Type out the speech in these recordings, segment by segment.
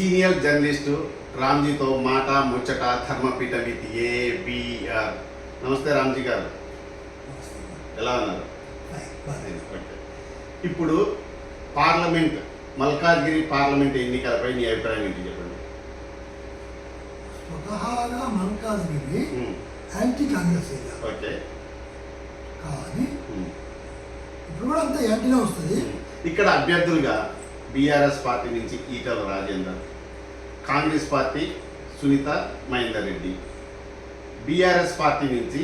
Senior journalist రామ్జీతో మాట ముచ్చట ధర్మపీఠ with ABR నమస్తే రామ్జీ గారు. ఎలా ఉన్నారు. ఇప్పుడు పార్లమెంట్ మల్కాజ్గిరి పార్లమెంట్ ఎన్నికలపై మీ అభిప్రాయం ఏంటి చెప్పండి? స్వతహాగా Malkajgiri um, anti Congress okay. కానీ ఉమ్, ఇప్పుడు కూడా అంత యాంటీనే వస్తుంది. ఉమ్. ఇక్కడ అభ్యర్థులుగా బీఆర్ఎస్ పార్టీ నుంచి Etela Rajender. Congress party Sunitha Mahender Reddy BRS party నుంచి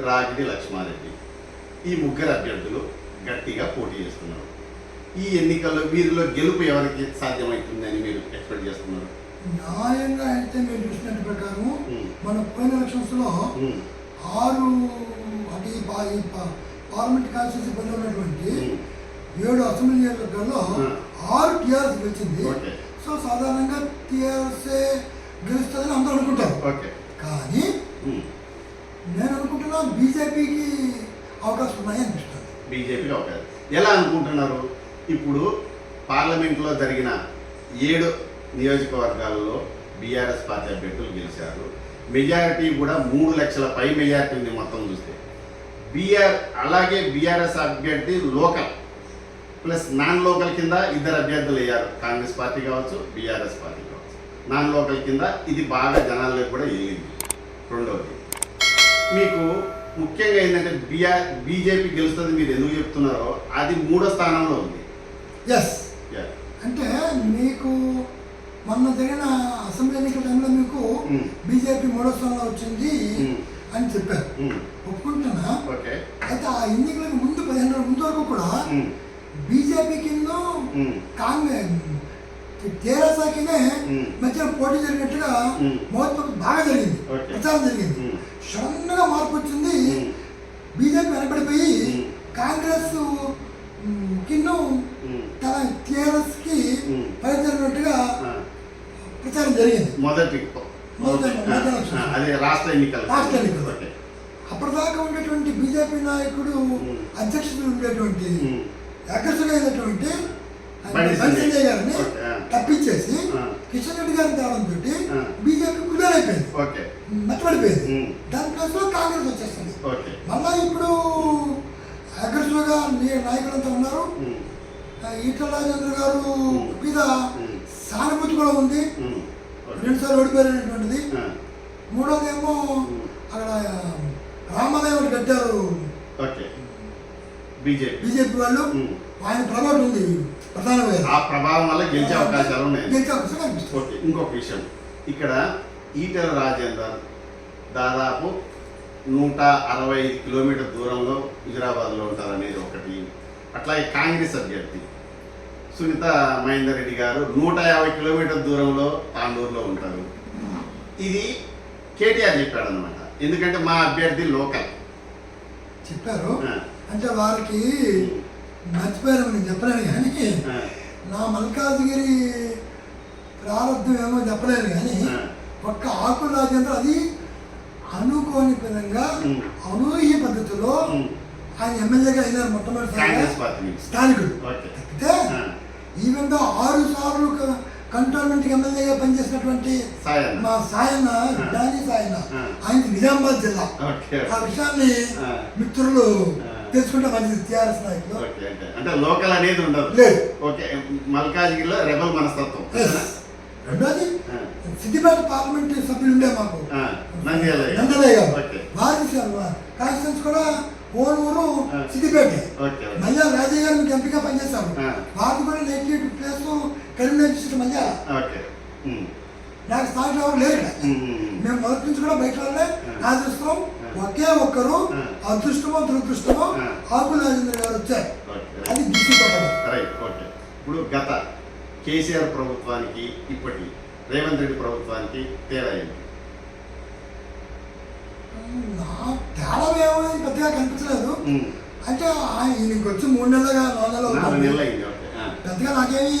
రాగిడి లక్ష్మారెడ్డి. ఈ ముగ్గురు అభ్యర్థులు గట్టిగా పోటీ చేస్తున్నారు. ఈ ఎన్నికల్లో వీరిలో గెలుపు ఎవరికి సాధ్యమవుతుందని మీరు ఎక్స్పెక్ట్ చేస్తున్నారు? న్యాయంగా అయితే మీరు చూసినట్టు ప్రకారం మన పోయిన ఎలక్షన్స్లో ఉమ్, ఆరు పా- పార్లమెంట్ కాన్స్టిట్యూన్సీ ఉమ్, ఏడు అసెంబ్లీ Hmm. ఆరు టీఆర్ఎస్ ఓకే. సో సాధారణంగా టీఆర్ఎస్ గెలుస్తుందని అందరూ అనుకుంటారు. ఓకే. కానీ నేను అనుకుంటున్నా బీజేపీకి అవకాశం ఉన్నాయి అనిపిస్తుంది. బీజేపీ ఒక ఎలా అనుకుంటున్నారు? ఇప్పుడు పార్లమెంట్లో జరిగిన ఏడు నియోజకవర్గాల్లో బీఆర్ఎస్ పార్టీ అభ్యర్థులు గెలిచారు. మెజారిటీ కూడా మూడు లక్షల పై మెజారిటీ ఉంది మొత్తం చూస్తే. బీఆర్ అలాగే బీఆర్ఎస్ అభ్యర్థి లోకల్. ప్లస్ నాన్ లోకల్ కింద ఇద్దరు అభ్యర్థులు అయ్యారు. కాంగ్రెస్ పార్టీ కావచ్చు బీఆర్ఎస్ పార్టీ కావచ్చు. నాన్ లోకల్ కింద ఇది బాగా జనాల్లోకి కూడా వెళ్ళింది. రెండవది మీకు ముఖ్యంగా ఏంటంటే బిఆర్ బీజేపీ గెలుస్తుంది మీరు ఎందుకు చెప్తున్నారో అది మూడో స్థానంలో ఉంది. ఎస్. అంటే మీకు మొన్న జరిగిన అసెంబ్లీ ఎన్నికల టైంలో మీకు Mm. బీజేపీ మూడో స్థానంలో వచ్చింది Mm. అని చెప్పారు. ఉమ్, ఒప్పుకుంటున్నా ఓకే అయితే ఆ ఎన్నికలకు ముందు పదిహేను రోజుల ముందు వరకు కూడా బీజేపీ కింద కాంగ్రెస్ తెరాసాకినే. మధ్య పోటీ జరిగినట్టుగా. మహోత్సవం బాగా జరిగింది. ప్రచారం జరిగింది Mm. సడన్గా మార్పు వచ్చింది బీజేపీ వెనబడిపోయి. కాంగ్రెస్ ఉమ్, తన టీఆర్ఎస్కి. పనిచేరినట్టుగా ఆ, ప్రచారం జరిగింది మొదటి అదే రాష్ట్ర ఎన్నికలు రాష్ట్ర ఎన్నికలు. అప్పటిదాకా ఉండేటువంటి బీజేపీ నాయకుడు. అధ్యక్షుడు ఉండేటువంటి అయినటువంటి బండి గారిని. తప్పించేసి. కిషన్ రెడ్డి గారిని తేవడంతో ఆ. బీజేపీ కుదేలైపోయింది. మట్టబడిపోయింది ఉమ్, దాని ప్లేస్లో కాంగ్రెస్ వచ్చేస్తుంది. మళ్ళా ఇప్పుడు అగ్రసుగా నాయకులంతా ఉన్నారు. ఈటల రాజేంద్ర గారు. మీద సానుభూతి కూడా ఉంది. రెండుసార్లు ఓడిపోయినటువంటిది. మూడోదేమో Mm. అక్కడ రామదేవుడు కట్టారు బీజేపీ. బీజేపీ వాళ్ళు. ఆయన ప్రభావం ఉంది. ప్రధానమైన ఆ ప్రభావం వల్ల గెలిచే అవకాశాలు ఉన్నాయి. గెలిచే అవకాశం కనిపిస్తుంది ఓకే ఇంకొక విషయం. ఇక్కడ ఈటెల రాజేందర్ దాదాపు నూట అరవై ఐదు కిలోమీటర్ దూరంలో హుజరాబాద్లో ఉంటారు అనేది ఒకటి. అట్లాగే కాంగ్రెస్ అభ్యర్థి సునీత మహేందర్ రెడ్డి గారు నూట యాభై కిలోమీటర్ దూరంలో తాండూరులో ఉంటారు. ఇది కేటీఆర్ చెప్పాడు అనమాట ఎందుకంటే మా అభ్యర్థి లోకల్. చెప్పారు. అంటే వారికి మర్చిపోయారు నేను చెప్పలేను కానీ నా మల్కాజ్గిరి ప్రారంభం ఏమో చెప్పలేను కానీ. ఒక్క ఆకుల రాజేంద్ర అది అనుకోని విధంగా. అనూహ్య పద్ధతిలో. ఆయన ఎమ్మెల్యేగా అయినారు నుంచి స్థానికుడు తప్పితే ఈవెన్ దో ఆరు సార్లు కంటోన్మెంట్ ఎమ్మెల్యేగా పనిచేసినటువంటి మా సాయన. డానీ సాయన ఆ. ఆయనకి నిజామాబాద్ జిల్లా ఆ విషయాన్ని. మిత్రులు. తెలుసుకుంటే మంచిది టీఆర్ఎస్ నాయకులు. అంటే లోకల్ అనేది ఉండదు. లేదు. ఓకే మల్కాజ్గిరిలో రెబల్ మనస్తత్వం. రెండోది సిద్దిపేట పార్లమెంట్ సభ్యులు ఉండే మాకు. గారు. ఓకే. వారి కాన్స్టిట్యూన్స్ కూడా ఓన్ ఊరు. సిద్దిపేట. మళ్ళా రాజయ్య గారు మీకు ఎంపిక పనిచేస్తారు ఆ. వారు కూడా negative place Karimnagar district um, నాకు లేరు. ఉమ్, ఉమ్, మేము మొదటి నుంచి కూడా బయట వాళ్ళే ఆ. ఆదరిస్తాం ఆ. ఒకే ఒక్కరు. అదృష్టమో దురదృష్టమో ఆ. ఆకుల రాజేంద్ర గారు వచ్చారు అది ఇప్పుడు గత కేసీఆర్ ప్రభుత్వానికి ఇప్పటి రేవంత్ రెడ్డి ప్రభుత్వానికి తేడా ఏంటి తేడా ఏమో పెద్దగా కనిపించలేదు అంటే ఆయన ఈయనకి వచ్చి మూడు నెలలుగా నాలుగు నెలలు పెద్దగా నాకేమి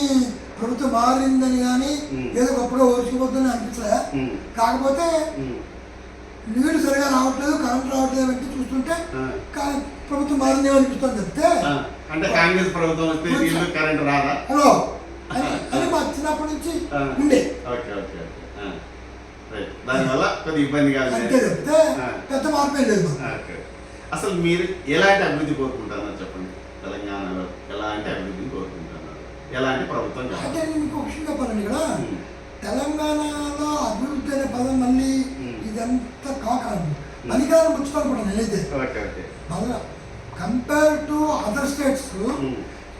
ప్రభుత్వం మారిందని కానీ. ఏదో గొప్పగా ఓర్చుకుపోతుందని అనిపించలే. కాకపోతే నీళ్ళు సరిగా రావట్లేదు కరెంట్ రావట్లేదు అంటే చూస్తుంటే ప్రభుత్వం మారిందేమో అనిపిస్తుంది చెప్తే. అంటే కాంగ్రెస్ ప్రభుత్వం వస్తే కరెంట్ రాదా? హలో. అని అని మాకు చిన్నప్పటి నుంచి. ఉండే. ఓకే దానివల్ల కొద్దిగా ఇబ్బందిగా ఉంది అంతే చెప్తే. పెద్ద మార్పే లేదు అసలు మీరు ఎలాంటి అభివృద్ధి కోరుకుంటున్నారు చెప్పండి. తెలంగాణలో ఎలాంటి అభివృద్ధిని కోరుకుంటున్నారు ఎలాంటి ప్రభుత్వం అంటే నేను ఒక విషయం చెప్పాలండి ఇక్కడ. తెలంగాణలో అభివృద్ధి అనే పదం మళ్ళీ. ఇదంతా కాకాదు అధికారం పుచ్చుకోనుకుంటా నేనైతే. Compare to other states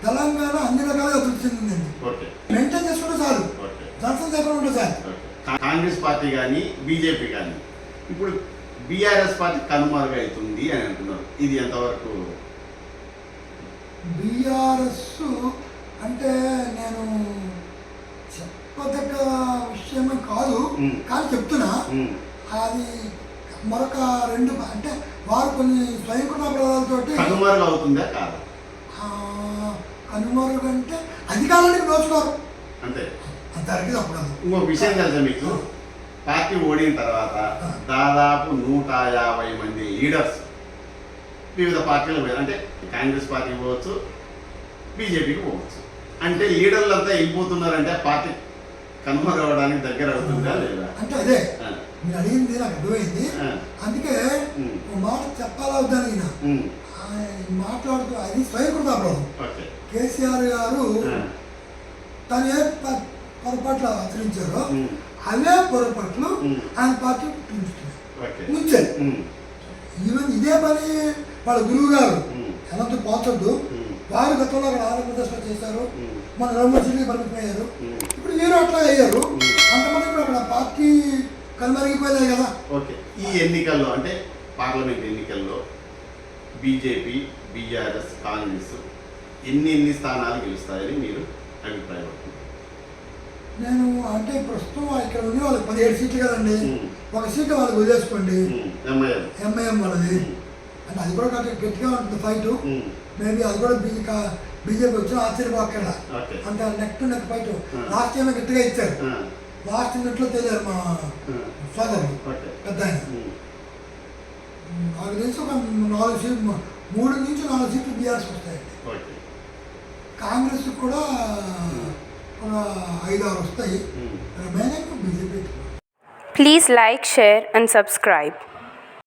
Telangana అన్ని రకాలుగా అభివృద్ధి చెందిందండి. మెయింటైన్ చేసుకుంటే చాలు. దర్శనం చేయకుండా ఉంటే చాలు. ఓకే. కా- కాంగ్రెస్ పార్టీ కానీ బీజేపీ కానీ ఇప్పుడు బీఆర్ఎస్ పార్టీ కనుమరుగవుతుంది అని అంటున్నారు. ఇది ఎంతవరకు? బీఆర్ఎస్ అంటే నేను చెప్పదగ్గ విషయమే కాదు. కానీ చెప్తున్నా. అది మరొక రెండు అంటే వారు కొన్ని స్వయంకృత అపరాధాలతోటి కనుమరుగు అవుతుందా కాదా కనుమరుగు అంటే అధికారానికి దోచుకోరు. అంతే. అంతవరకు తప్పదు ఇంకో విషయం తెలుసా మీకు? పార్టీ ఓడిన తర్వాత దాదాపు నూట యాభై మంది లీడర్స్ వివిధ పార్టీలు పోయారు అంటే కాంగ్రెస్ పార్టీ పోవచ్చు బీజేపీకి పోవచ్చు. అంటే లీడర్లు అంతా వెళ్ళిపోతున్నారంటే పార్టీ కనుమరవడానికి దగ్గర అవుతుందా లేదా? అంటే అదే మీరు అడిగింది నాకు అర్థమైంది. అందుకే మాట చెప్పాలా వద్దని ఈయన. మాట్లాడుతూ అది స్వయంకృత అపరాధం ఓకే. కేసీఆర్ గారు తను ఏ పొరపాట్లు ఆచరించారో అవే పొరపాట్లు. ఆయన పార్టీ ఉంచారు ఈవెన్ ఇదే పని వాళ్ళ గురువు గారు పోచొద్దు. ఉమ్, వారు గతంలో అక్కడ ఆంధ్రప్రదేశ్లో చేశారు. మన యూనివర్సిటీకి పరిమితమయ్యారు. ఇప్పుడు మీరు అట్లా అయ్యారు. అంతమంది ఇప్పుడు అక్కడ పార్టీ కనుమరిగిపోయినాయి కదా. ఓకే. ఈ ఎన్నికల్లో అంటే పార్లమెంట్ ఎన్నికల్లో బీజేపీ బీఆర్ఎస్ కాంగ్రెస్ ఎన్ని ఎన్ని స్థానాలు గెలుస్తాయని మీరు అభిప్రాయపడుతున్నారు నేను అంటే ప్రస్తుతం ఇక్కడ ఉండి వాళ్ళకి పదిహేడు సీట్లు కదండి. ఒక సీటు వాళ్ళకి వదిలేసుకోండి. ఎంఐఎం. వాళ్ళది. అంటే అది కూడా గట్టి- గట్టిగా ఉంటుంది ఫైట్ మేబీ అది కూడా బీజే బీజేపీ వచ్చిన ఆశ్చర్యపోక్కడ అంటే neck to neck fight Hmm. Last time గట్టిగా ఇచ్చారు. లాస్ట్ మినిట్లో తెలియదు మా సోదరులు ఓకే. పెద్ద ఆయన. నాకు తెలిసి ఒక నాలుగు సీట్లు మూడు నుంచి నాలుగు సీట్లు బీఆర్ఎస్ వస్తాయండి ఓకే. కాంగ్రెస్ కూడా ఒక ఐదు ఆరు వస్తాయి. Remaining BJP Please like, share, and subscribe.